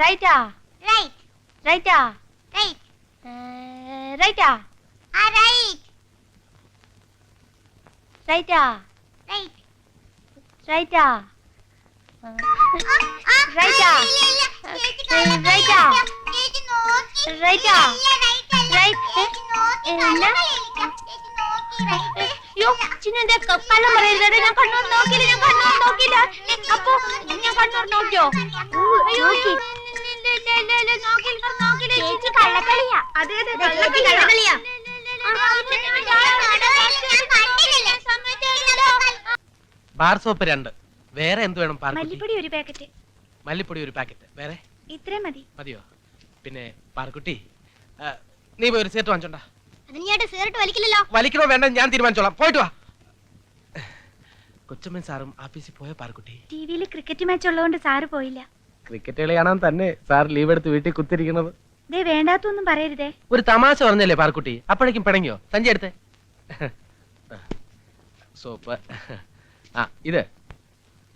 റൈറ്റാ right റൈറ്റാ right റൈറ്റാ ആ? Right റൈറ്റാ right റൈറ്റാ റൈറ്റാ റൈറ്റാ റൈറ്റാ അയ്യോ ചിന്നെ കള്ളം പറയരുത് ഞാൻ കണ്ണൂർ നോക്കിയില്ല ഞാൻ കണ്ണൂർ നോക്കിയില്ല. അപ്പൊ ഞാൻ കണ്ണൂർ നോക്കിയോ? അയ്യോ ബാർ സോപ്പ് രണ്ട് വേറെ എന്ത് വേണം മല്ലിപ്പൊടി ഒരു പാക്കറ്റ് മല്ലിപ്പൊടി ഒരു പാക്കറ്റ് വേറെ ഇത്രയും മതി മതിയോ പിന്നെ പാർക്കുട്ടി നീ പോയി ഒരു സീറ്റ് വാങ്ങിച്ചോണ്ടാ വലിക്കണോ വേണ്ട ഞാൻ തീരുമാനിച്ചോളാം പോയിട്ട് വാ കൊച്ചമ്മൻ സാറും ആഫീസിൽ പോയ പാർക്കുട്ടി ടിവിയിൽ ക്രിക്കറ്റ് മാച്ച് ഉള്ളതുകൊണ്ട് സാറ് പോയില്ല ക്രിക്കറ്റ് കളി കാണാൻ തന്നെ സാർ ലീവ് എടുത്ത് വീട്ടിൽ കുത്തിരിക്കുന്നത് ദേ വേണ്ടാത്തൊന്നും പറയരുതേ. ഒരു തമാശ പറഞ്ഞല്ലേ പാർക്കുട്ടി? അപ്പോഴേക്കും പിണങ്ങിയോ? സഞ്ചി എടുത്തേ. സോപ്പ് ആ ഇത്.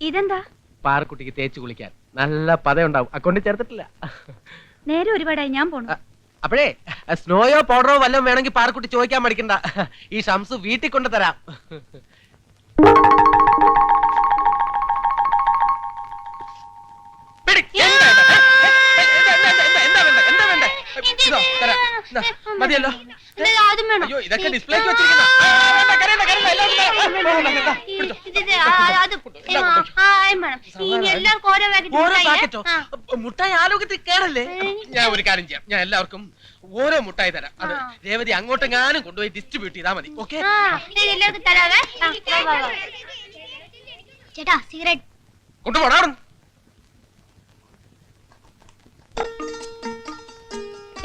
ഇതെന്താ? പാർക്കുട്ടിക്ക് തേച്ച് കുളിക്കാൻ. നല്ല പതയുണ്ടാവും. അക്കൗണ്ടിൽ ചേർത്തിട്ടില്ല. നേരെ ഒരുപാടായി ഞാൻ പോണു. അപ്പോഴേ സ്നോയോ പൗഡറോ വല്ലതും വേണമെങ്കിൽ പാർക്കുട്ടി ചോദിക്കാൻ മടിക്കണ്ട. ഈ ഷംസ് വീട്ടിൽ കൊണ്ട് തരാം ഇതോ, തരാം. ഇതാ, മതിയല്ലോ. ഇത് അതും വേണം അയ്യോ ഇതൊക്കെ ഡിസ്പ്ലേക്ക് വെച്ചിരിക്കുന്ന. ആ, ആ, ആ, ഇതാ, പിടിച്ചോ. ഇത് ഇത് ആ, അത് ആ, ആയും വേണം ഇനി എല്ലാവർക്കും ഓരോ മുട്ടായി, പാക്കറ്റോ ആ. മുട്ടായി ആലോകത്തിൽ കേടല്ലേ ഞാൻ ഒരു കാര്യം ചെയ്യാം. ഞാൻ എല്ലാവർക്കും ഓരോ മുട്ടായി തരാം. അത് ആ. രേവതി അങ്ങോട്ടെങ്ങാനും കൊണ്ടുപോയി ഡിസ്ട്രിബ്യൂട്ട് ചെയ്താൽ മതി. ഓക്കെ ആ, ഇത് എല്ലാവർക്കും തരാവേ. ആ, വാ, വാ, വാ. ചേട്ടാ സിഗരറ്റ് കൊണ്ടുപോടാ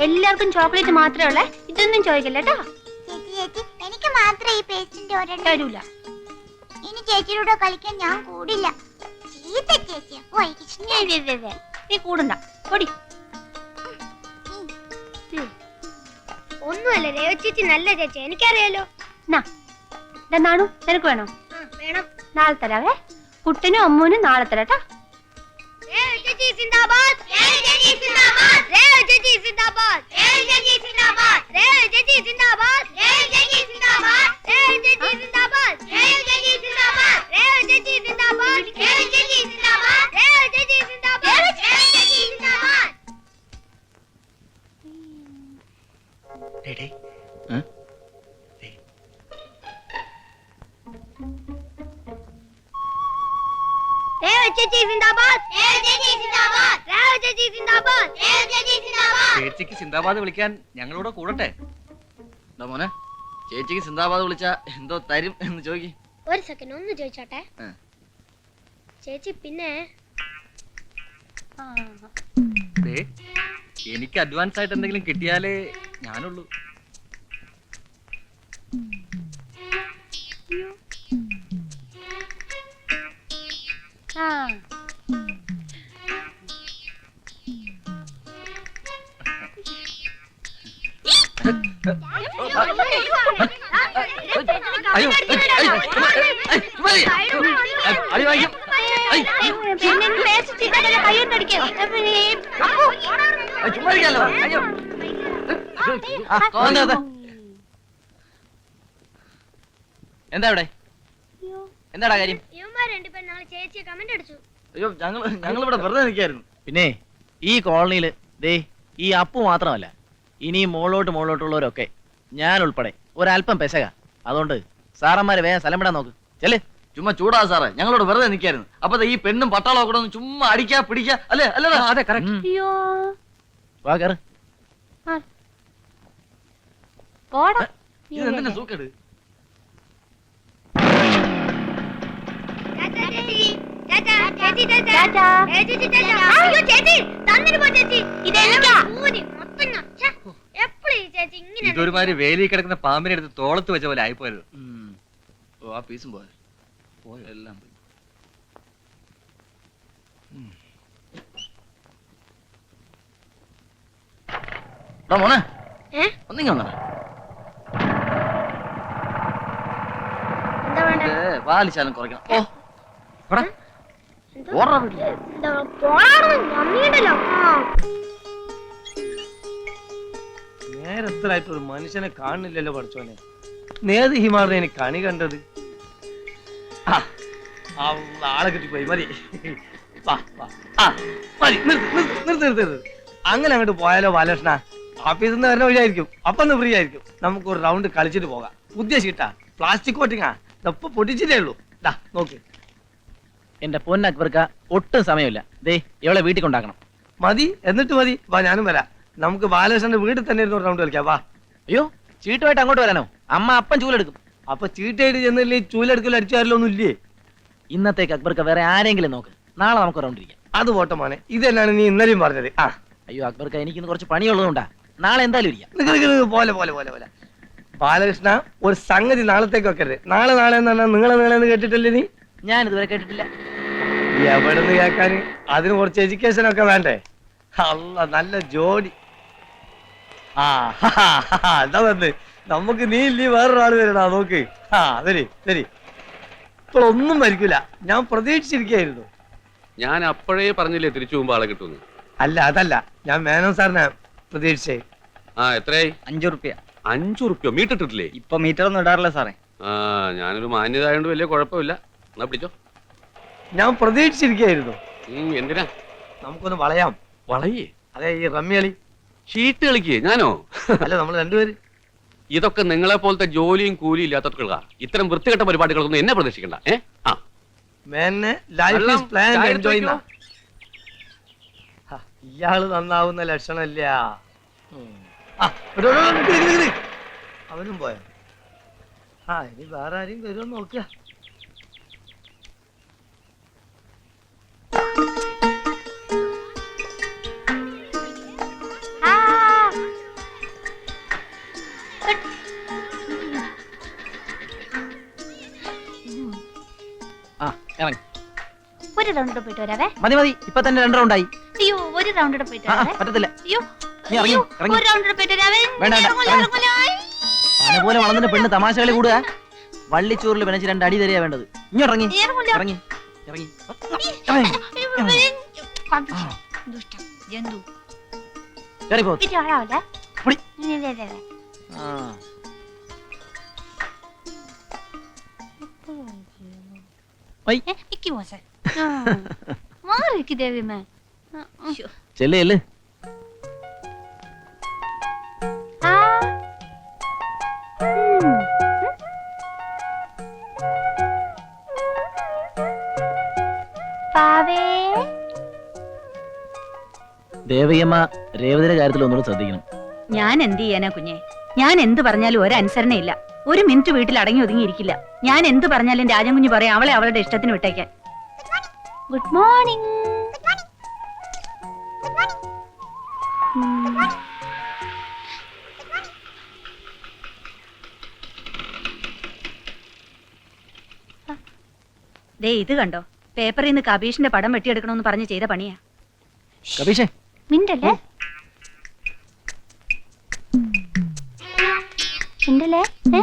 എല്ലാവർക്കും ചോക്ലേറ്റ് മാത്രമേ ഉള്ളേ? ഇതൊന്നും ചോദിക്കല്ല കേട്ടോ. ചേച്ചി ചേച്ചി എനിക്ക് മാത്രമേ ഈ പേസ്റ്റിന്റെ ഒരെണ്ണം തരൂല. ഇനി ചേച്ചിയുടെ കളിക്കാൻ ഞാൻ കൂടില്ല. ചീത്ത ചേച്ചി. ഓ എനിക്ക് ഇഷ്ടം. നീ കൂടണ്ട പൊടി. ഒന്നുമല്ല രേവ ചേച്ചി നല്ല ചേച്ചി. എനിക്കറിയാലോ. നാണു. നിനക്ക് വേണോ? വേണം. നാളെ തരാവേ കുട്ടനും അമ്മൂനും നാളെ തരാം കേട്ടോ. രേവ ചേച്ചി സിന്ദാബാദ്. രേവ ചേച്ചി സിന്ദാബാദ്. ചേച്ചിക്ക് സിന്ദാബാദ് വിളിക്കാൻ ഞങ്ങളോട് കൂടട്ടെ. എന്താ മോനെ ചേച്ചിക്ക് സിന്ദാബാദ് വിളിച്ച എന്തോ തരും എന്ന് ചോദിക്കും. ഒരു സെക്കൻഡ് ഒന്ന് ചോദിച്ചോട്ടെ. ചേച്ചി പിന്നെ എനിക്ക് അഡ്വാൻസ് ആയിട്ട് എന്തെങ്കിലും കിട്ടിയാലേ ഞാനുള്ളൂ. അയ്യോ ആ, എന്താ ഇവിടെ എന്താടാ കാര്യം? അയ്യോ ഞങ്ങൾ ഞങ്ങൾ ഇവിടെ വെറുതെ നിൽക്കായിരുന്നു പിന്നെ ഈ കോളനിയിൽ ദേ ഈ അപ്പു മാത്രമല്ല ഇനി മോളോട്ട് മോളോട്ടുള്ളവരൊക്കെ ഞാൻ ഉൾപ്പെടെ ഒരല്പം പെശക. അതുകൊണ്ട് സാറന്മാര് വേഗം സ്ഥലം വിടാൻ നോക്ക്. ചെല്ലേ. ചുമ്മാ ചൂടാ സാറേ. ഞങ്ങളോട് വെറുതെ നിൽക്കായിരുന്നു. അപ്പൊ ഈ പെണ്ണും പട്ടാളം കൂടെ ഒന്ന് ചുമ്മാ അടിക്കാ പിടിക്കാ. അല്ലെ? അല്ലേ ഇതൊരുമാതിരി വേലി കിടക്കുന്ന പാമ്പിനെടുത്ത് തോളത്ത് വെച്ച പോലെ ആയിപ്പോയത്. ഓ ആ പീസും പോയ പോയോ? എല്ലാം പോയി. മോനെ? ഒന്നിങ്ങ വന്നടാ. പാലിശാലം കുറയ്ക്കണം. ഓ എടാ ഓർഡർ നേരത്തിലായിട്ട് ഒരു മനുഷ്യനെ കാണുന്നില്ലല്ലോ പഠിച്ചോനെ നേത് ഹിമാറിനെ കണി കണ്ടത്. ആളെ കിട്ടിപ്പോയി മതി. അങ്ങനെ അങ്ങോട്ട് പോയാലോ ബാലകൃഷ്ണ? ഓഫീസിൽ നിന്ന് വരുന്ന വഴിയായിരിക്കും. അപ്പൊ ഒന്ന് ഫ്രീ ആയിരിക്കും. നമുക്ക് ഒരു റൗണ്ട് കളിച്ചിട്ട് പോകാം. ഷീട്ടാ പ്ലാസ്റ്റിക് കോട്ടിങ്ങാ ഇതപ്പൊ പൊട്ടിച്ചിട്ടേ ഉള്ളൂ. ദാ നോക്ക്. എന്റെ പൊന്ന അക്ബർക്ക ഒട്ടും സമയമില്ല. ദേ ഇവളെ വീട്ടിൽ കൊണ്ടാക്കണം. മതി എന്നിട്ട് മതി. വാ ഞാനും വരാം. നമുക്ക് ബാലകൃഷ്ണന്റെ വീട്ടിൽ തന്നെ ഇരുന്ന് റൗണ്ട് കളിക്കാം. വാ. അയ്യോ ചീട്ടുമായിട്ട് അങ്ങോട്ട് വരാനോ അമ്മ അപ്പം ചൂലെടുക്കും. അപ്പൊ ചീട്ടായിട്ട് ചെന്നില്ലേ ചൂലെടുക്കൽ അടിച്ചാരലൊന്നും ഇല്ലേ ഇന്നത്തേക്ക് അക്ബർക്ക് വേറെ ആരെങ്കിലും നോക്ക്. നാളെ നമുക്ക് റൗണ്ട് ഇരിക്കാം. അത് പോട്ടെ മോനെ. ഇത് തന്നെയാണ് നീ ഇന്നലെയും പറഞ്ഞത്. ആ. അയ്യോ അക്ബർക്ക് എനിക്കിന്ന് കുറച്ച് പണിയുള്ളതുകൊണ്ടാ. നാളെ എന്തായാലും ഇരിക്കാം. നിക്ക് നിക്ക് നിക്ക്. പോലെ പോലെ പോലെ പോലെ. ബാലകൃഷ്ണ ഒരു സംഗതി നാളത്തേക്ക് വെക്കരുത്. നാളെ നാളെ എന്ന് പറഞ്ഞാൽ നിങ്ങളെ നിങ്ങളെ എന്ന് കേട്ടിട്ടില്ലേ നീ? ഞാൻ ഇതുവരെ കേട്ടിട്ടില്ല. എവിടെ നിന്ന് കേൾക്കാൻ? അതിന് കുറച്ച് എഡ്യൂക്കേഷൻ ഒക്കെ വേണ്ടേ? അല്ല നല്ല ജോഡി ആ എന്താ തന്നെ നമുക്ക് നീ ഇല്ലേ വേറൊരാൾ വരണാ നോക്ക്. ആ ശരി ശരി ഇപ്പോൾ ഒന്നും മരിക്കൂല. ഞാൻ പ്രതീക്ഷിച്ചിരിക്കുകയായിരുന്നു. ഞാൻ അപ്പോഴേ പറഞ്ഞില്ലേ തിരിച്ചു പോകുമ്പോ ആളെ കിട്ടും അല്ല അതല്ല. ഞാൻ മേനോൻ സാറിനെ പ്രതീക്ഷിച്ചേ. ആ എത്രയായി? അഞ്ചു റുപ്യ. അഞ്ചു റുപ്യോ? മീറ്റിട്ടിട്ടില്ലേ ഇപ്പൊ മീറ്റർ ഒന്നും ഇടാറില്ല സാറേ. ആ ഞാനൊരു മാന്യത ആയതുകൊണ്ട് വലിയ കുഴപ്പമില്ല. എന്നാ പിടിച്ചോ. ഞാൻ പ്രതീക്ഷിച്ചിരിക്കുകയായിരുന്നു. എന്തിനാ? നമുക്കൊന്ന് വളയാം. വളയേ? അതെ ഈ റമ്മി ഷീട്ട് കളിക്കേ ഞാനോ? അല്ല നമ്മൾ രണ്ടുപേര്. ഇതൊക്കെ നിങ്ങളെ പോലത്തെ ജോലിയും കൂലിയും ഇല്ലാത്തവർക്കുള്ള ഇത്തരം വൃത്തികെട്ട പരിപാടികളൊന്നും എന്നെ പ്രതീക്ഷിക്കണ്ട ഏ? ആ. മേനെ ലൈഫ് വെള്ളം, ഈസ് പ്ലാൻ ചായ എടുത്ത് എൻജോയ് വെക്കോ? ഇയാൾ നന്നാവുന്ന ലക്ഷണമില്ല. ഉം. ആ, എടോ, എടോ, എടോ, നിക്ക്, നിക്ക്, നിക്ക്. അവനും പോയ? ആ ഇനി വേറെ ആരെയും വരുമോ നോക്കുക. ഇറങ്ങി ഒരു റൗണ്ട് കൂടെ പോയിട്ട് വരാവേ മതി മതി ഇപ്പൊ തന്നെ രണ്ട് റൗണ്ടായി അയ്യോ ഒരു റൗണ്ട് കൂടെ പോയിട്ട് ആ ആ, വരാവേ പറ്റത്തില്ല അയ്യോ നീ ഇറങ്ങി, അയ്യോ, ഇറങ്ങി. ഒരു റൗണ്ട് കൂടെ പോയിട്ട് വരാവേ വേണ്ട, വേണ്ട, ഇറങ്ങൂല, ഇറങ്ങി. ഇറങ്ങൂല. പന പോലെ വളർന്നിട്ട് പെണ്ണ് തമാശകളി കൂടുക വള്ളിച്ചോറിൽ പിണച്ച് രണ്ട് അടി തരിക വേണ്ടത് ഇനി ഇറങ്ങി ഇറങ്ങൂല. ഇറങ്ങി ഇറങ്ങി അയ്യോ, വരും. കണ്ടു. ദുഷ്ടൻ, ജന്തു. കയറിപ്പോ ഇത് ആളാവല്ലേ? പൊടി. ഇല്ല, ഇല്ല, ഇല്ല, ഇല്ല. ആ മാറിക്ക് ദേവിമേ. ചെല്ല് ദേവയ്യമ്മ രേവതിയുടെ കാര്യത്തിൽ ഒന്നുകൂടെ ശ്രദ്ധിക്കണം. ഞാൻ എന്ത് ചെയ്യാനാ കുഞ്ഞെ? ഞാൻ എന്ത് പറഞ്ഞാലും ഒരനുസരണയില്ല. ഒരു മിനിറ്റ് വീട്ടിൽ അടങ്ങി ഒതുങ്ങിയിരിക്കില്ല. ഞാൻ എന്ത് പറഞ്ഞാലും രാജൻ കുഞ്ഞ് പറയാം അവളെ അവളുടെ ഇഷ്ടത്തിന് വിട്ടേക്കാൻ. ഗുഡ് മോർണിംഗ് ദേ ഇത് കണ്ടോ? പേപ്പറിൽ നിന്ന് കബീഷിന്റെ പടം വെട്ടിയെടുക്കണമെന്ന് പറഞ്ഞ് ചെയ്ത പണിയാ. കബീഷേ. മിണ്ടല്ലേ? മിണ്ടല്ലേ ഏ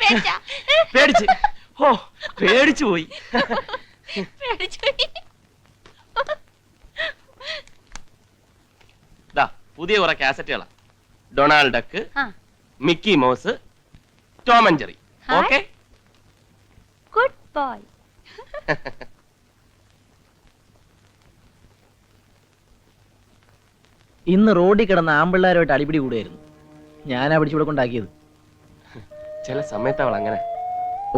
പേടിച്ചാ? പേടിച്ച് ഓ പേടിച്ചു പോയി പുതിയ കുറെ കാസറ്റുകളാ ഡൊണാൾഡ് ഡക്ക് ആ. Mickey Mouse Tom and Jerry. Okay good boy ഇന്ന് റോഡിൽ കിടന്ന ആമ്പിള്ളാരുമായിട്ട് അടിപിടി കൂടുമായിരുന്നു ഞാനാ പിടിച്ചിവിടെ കൊണ്ടാക്കിയത്. ചില സമയത്ത് അവൾ അങ്ങനെ.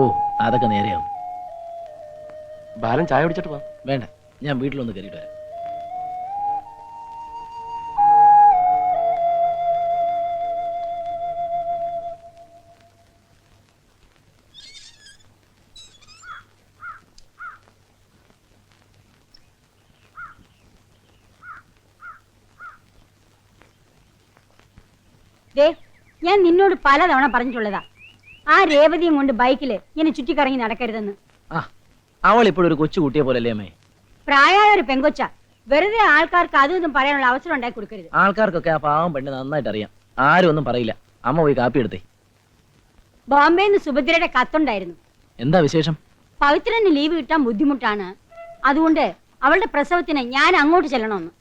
ഓ അതൊക്കെ നേരെയാവും. ബാലൻ ചായ കുടിച്ചിട്ട് പോവാം വേണ്ട ഞാൻ വീട്ടിലൊന്ന് കയറിയിട്ട് വരാം. ദേ ഞാൻ നിന്നോട് പലതവണ പറഞ്ഞിട്ടുള്ളതാ. ആ രേവതിയും കൊണ്ട് ബൈക്കിൽ ഇങ്ങനെ ചുറ്റിക്കറങ്ങി നടക്കരുതെന്ന്. അവൾ ഇപ്പോഴൊരു കൊച്ചു കുട്ടിയെ പോലല്ലേ അമ്മേ? പ്രായമായ ഒരു പെങ്കൊച്ച. വെറുതെ ആൾക്കാർക്ക് അതൊന്നും പറയാനുള്ള അവസരം ഉണ്ടാക്കി കൊടുക്കരുത്. ആൾക്കാർക്കൊക്കെ ആ പാവം പെണ്ണ് നന്നായിട്ട് അറിയാം. ആരും ഒന്നും പറയില്ല. അമ്മ പോയി കാപ്പി എടുത്തേ. ബോംബെയിൽ നിന്ന് സുഭദ്രയുടെ കത്തുണ്ടായിരുന്നു. എന്താ വിശേഷം? പവിത്രന് ലീവ് കിട്ടാൻ ബുദ്ധിമുട്ടാണ്. അതുകൊണ്ട് അവളുടെ പ്രസവത്തിന് ഞാൻ അങ്ങോട്ട് ചെല്ലണമെന്ന്.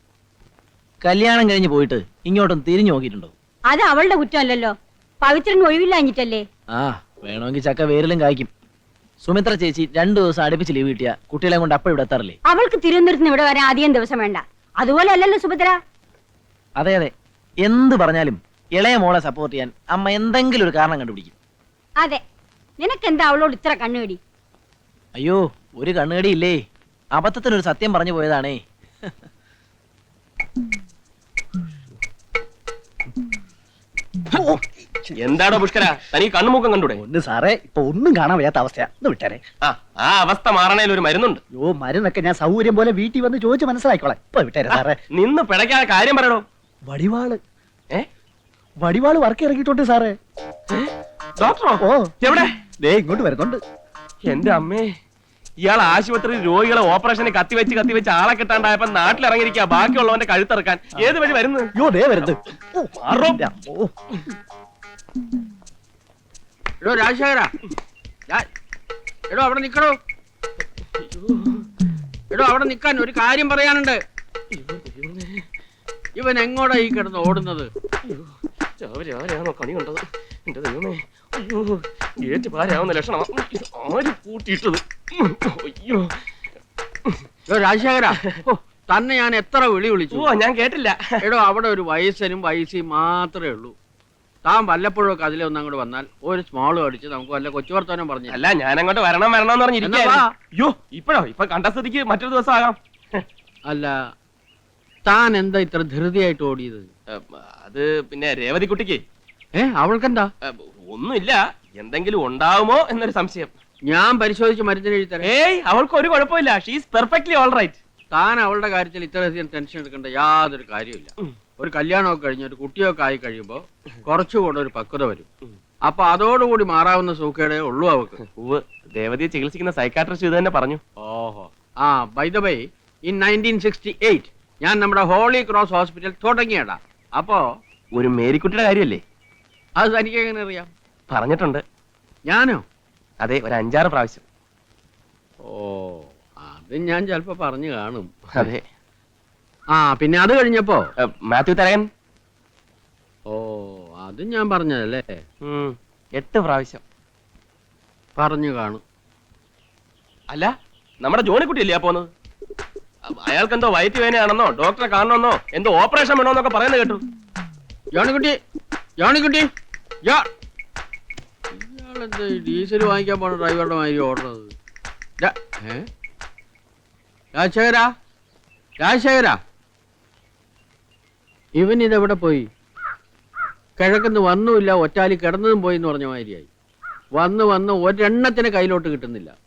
കല്യാണം കഴിഞ്ഞ് പോയിട്ട് ഇങ്ങോട്ടും തിരിഞ്ഞു നോക്കിയിട്ടുണ്ടോ? അത് അവളുടെ കുറ്റമല്ലല്ലോ. പവിത്രന് ഒഴിവില്ലാഞ്ഞിട്ടല്ലേ? ആ വേണമെങ്കിൽ ചക്ക വേരിലും കായ്ക്കും. സുമിത്ര ചേച്ചി രണ്ടു ദിവസം അടുപ്പിച്ച് ലീവ് കിട്ടിയ കുട്ടികളെ കൊണ്ട് അപ്പൊ ഇവിടെ എത്താറില്ലേ? അവൾക്ക് തിരുവനന്തപുരത്ത് ഇവിടെ വരാൻ ആദ്യം ദിവസം വേണ്ട. അതുപോലെ അല്ലല്ലോ സുഭദ്ര അതെ അതെ. എന്ത് പറഞ്ഞാലും ഇളയ മോളെ സപ്പോർട്ട് ചെയ്യാൻ അമ്മ എന്തെങ്കിലും ഒരു കാരണം കണ്ടുപിടിക്കും. അതെ. നിനക്കെന്താ അവളോട് ഇത്ര കണ്ണുകടി? അയ്യോ ഒരു കണ്ണുകടി ഇല്ലേ? അബദ്ധത്തിനൊരു സത്യം പറഞ്ഞു പോയതാണേ. എന്താടോ പുഷ്കര? തനിക്ക് കണ്ണുമുക്കം കണ്ടൂടെ? ഒന്ന് സാറേ ഇപ്പൊ ഒന്നും കാണാൻ വയ്യാത്ത അവസ്ഥയാ. ഒന്ന് വിട്ടാരെ. ആ ആ അവസ്ഥ മാറണേൽ ഒരു മരുന്നുണ്ട്. യോ മരുന്നൊക്കെ ഞാൻ സൗകര്യം പോലെ വീട്ടിൽ വന്ന് ചോദിച്ച് മനസ്സിലാക്കിക്കോളാം. ഇപ്പൊ വിട്ടാരെ സാറേ. നിന്ന് പിടയ്ക്കാതെ കാര്യം പറയണോ വടിവാൾ. ഏ? വടിവാൾ വർക്ക് ഇറങ്ങിയിട്ടുണ്ട് സാറേ ഡോക്ടറോ? ഓ. എവിടെ? ദേ ഇങ്ങോട്ട് വരുന്നുണ്ട്. എന്റെ അമ്മേ. ഇയാൾ ആശുപത്രി രോഗികളെ ഓപ്പറേഷന് കത്തിവെച്ച് കത്തിവെച്ച് ആളെ കിട്ടാണ്ടായപ്പോ നാട്ടിലിറങ്ങിയിരിക്കുക ബാക്കിയുള്ളവന്റെ കഴുത്തിറക്കാൻ ഏത് വഴി വരുന്നു യോ ദേ വരുന്നത് എടോ രാജശേഖര എടോ അവിടെ നിൽക്കാൻ എടോ അവിടെ നിക്കാൻ ഒരു കാര്യം പറയാനുണ്ട് ഇവൻ എങ്ങോട്ടാ ഈ കിടന്ന് ഓടുന്നത് രാവിലെ കണി കണ്ടത് എന്റെ ദൈവമേ അയ്യോ ഏറ്റ് പാരാവുന്ന ലക്ഷണം ആര് കൂട്ടിയിട്ടത് അയ്യോ. രാജശേഖര തന്നെ ഞാൻ എത്ര വിളി വിളിച്ചു. ഓ ഞാൻ കേട്ടില്ല. എടോ അവിടെ ഒരു വയസ്സനും വയസ്സിയും മാത്രമേ ഉള്ളൂ. താൻ വല്ലപ്പോഴും ഒക്കെ അതിലെ ഒന്ന് അങ്ങോട്ട് വന്നാൽ ഒരു സ്മോൾ അടിച്ച് നമുക്ക് വല്ല കൊച്ചു വർത്തമാനം പറഞ്ഞു അല്ല ഞാൻ അങ്ങോട്ട് വരണം വരണം എന്ന് എന്നാ വാ. അയ്യോ ഇപ്പഴോ? ഇപ്പൊ കണ്ട സ്ഥിതിക്ക് മറ്റൊരു ദിവസം ആകാം. അല്ല താൻ എന്താ ഇത്ര ധൃതിയായിട്ട് ഓടിയത്? ഏ, അത് പിന്നെ രേവതി കുട്ടിക്ക് ഏ അവൾക്കെന്താ? ഏ, ഒന്നുമില്ല. എന്തെങ്കിലും ഉണ്ടാവുമോ എന്നൊരു സംശയം. ഞാൻ പരിശോധിച്ച് മരുന്നിന് എഴുതി തരാം. ഏയ് അവൾക്ക് ഒരു കുഴപ്പമില്ല. ഷീസ് പെർഫെക്റ്റ്ലി ഓൾ റൈറ്റ് താൻ അവളുടെ കാര്യത്തിൽ ഇത്രയധികം ടെൻഷൻ എടുക്കേണ്ട യാതൊരു കാര്യമില്ല ഒരു കല്യാണമൊക്കെ കഴിഞ്ഞ് ഒരു കുട്ടിയൊക്കെ ആയി കഴിയുമ്പോൾ കുറച്ചുകൂടെ ഒരു പക്വത വരും. അപ്പൊ അതോടുകൂടി മാറാവുന്ന സൂക്കേടേ ഉള്ളൂ അവക്ക് ഉവ് ദേവതയെ ചികിത്സിക്കുന്ന സൈക്കാട്രിസ്റ്റ് ഇത് തന്നെ പറഞ്ഞു. ഓഹോ. ആ by the by in nineteen sixty eight ഞാൻ നമ്മുടെ ഹോളി ക്രോസ് ഹോസ്പിറ്റൽ തുടങ്ങിയടാ അപ്പോ ഒരു മേരിക്കുട്ടിയുടെ കാര്യമല്ലേ? അത് തനിക്ക് എങ്ങനെ അറിയാം? പറഞ്ഞിട്ടുണ്ട്. ഞാനോ? അതെ ഒരു അഞ്ചാറ് പ്രാവശ്യം. ഓ അത് ഞാൻ ചിലപ്പോ പറഞ്ഞു കാണും. അതെ. ആ പിന്നെ അത് കഴിഞ്ഞപ്പോ? ഏ, മാത്യു തരകൻ? ഓ അത് ഞാൻ പറഞ്ഞതല്ലേ? ഉം, എട്ട് പ്രാവശ്യം. പറഞ്ഞു കാണും. അല്ല നമ്മുടെ ജോണിക്കുട്ടിയല്ലേ ആ പോന്നത്? അയാൾക്ക് എന്തോ വയറ്റ് വേനയാണെന്നോ ഡോക്ടറെ കാണണമെന്നോ എന്തോ ഓപ്പറേഷൻ വേണമെന്നൊക്കെ പറയുന്നത് കേട്ടു. ജോണിക്കുട്ടി ജോണിക്കുട്ടി യാ ഈ ഡീസൽ വാങ്ങിക്കാൻ പോണ ഡ്രൈവറുടെ മാതിരി ഓടുന്നത്? രാജശേഖര? രാജശേഖര? ഇവൻ ഇതെവിടെ പോയി? കിഴക്കുന്ന് വന്നുമില്ല ഒറ്റാലി കിടന്നതും പോയി എന്ന് പറഞ്ഞ മാതിരിയായി. വന്ന് വന്ന് ഒരെണ്ണത്തിന് കയ്യിലോട്ട് കിട്ടുന്നില്ല.